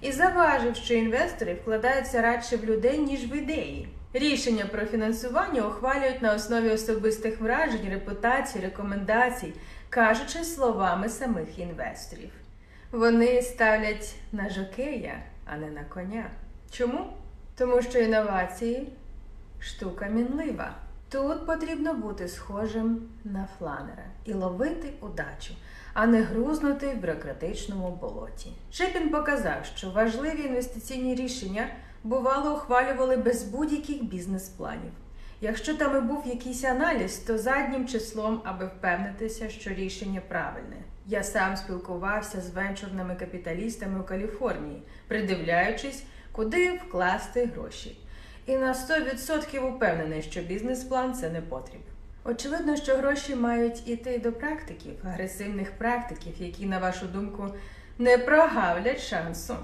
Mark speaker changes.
Speaker 1: і заважив, що інвестори вкладаються радше в людей, ніж в ідеї. Рішення про фінансування ухвалюють на основі особистих вражень, репутацій, рекомендацій, кажучи словами самих інвесторів. Вони ставлять на жокея, а не на коня. Чому? Тому що інновації штука мінлива. Тут потрібно бути схожим на фланера і ловити удачу, а не грузнути в бюрократичному болоті. Шипін показав, що важливі інвестиційні рішення бувало ухвалювали без будь-яких бізнес-планів. Якщо там і був якийсь аналіз, то заднім числом, аби впевнитися, що рішення правильне. Я сам спілкувався з венчурними капіталістами у Каліфорнії, придивляючись, куди вкласти гроші. І на 100% упевнений, що бізнес-план це не потріб. Очевидно, що гроші мають іти до практиків, агресивних практиків, які, на вашу думку, не прогавлять шансу.